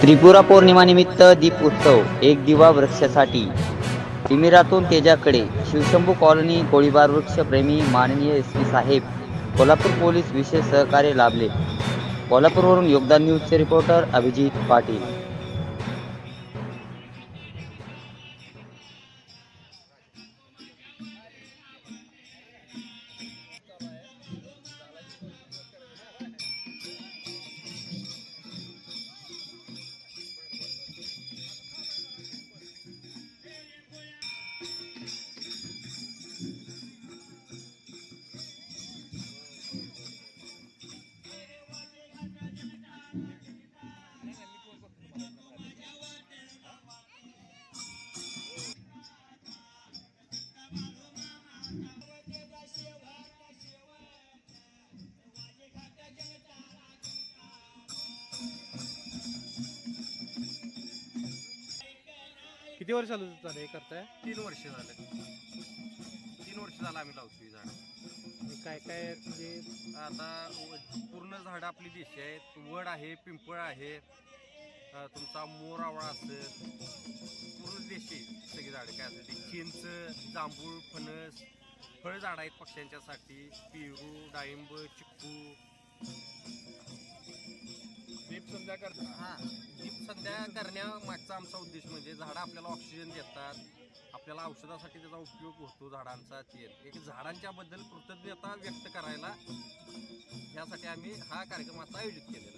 त्रिपुरा पौर्णिमानिमित्त दीप उत्सव एक दिवा वृक्षासाठी. तिमिरातून तेजाकडे शिवशंभू कॉलनी गोळीबार वृक्षप्रेमी माननीय एस पी साहेब कोल्हापूर पोलीस विशेष सहकार्य लाभले. कोल्हापूरवरून योगदान न्यूजचे रिपोर्टर अभिजित पाटील. किती वर्ष चालू झालं हे करताय? तीन वर्ष झालं. तीन वर्ष झालं आम्ही लावतो ही झाडं. काय काय म्हणजे आता व- पूर्ण झाडं आपली देशी आहेत. वड आहे पिंपळ आहे अं, तुमचा मोर आवळा असेल पूर्ण देशी सगळी झाडं. काय असेल ती चिंच जांभूळ फणस फळ झाडं आहेत पक्ष्यांच्यासाठी. पेरू डाळिंब चिक्कू. करता हा. दीप संध्या करण्यामागचा आमचा उद्देश म्हणजे झाडं आपल्याला ऑक्सिजन देतात. आपल्याला औषधासाठी त्याचा उपयोग होतो झाडांचा ते. एक झाडांच्या बद्दल कृतज्ञता व्यक्त करायला यासाठी आम्ही हा कार्यक्रमाचा आयोजित केलेला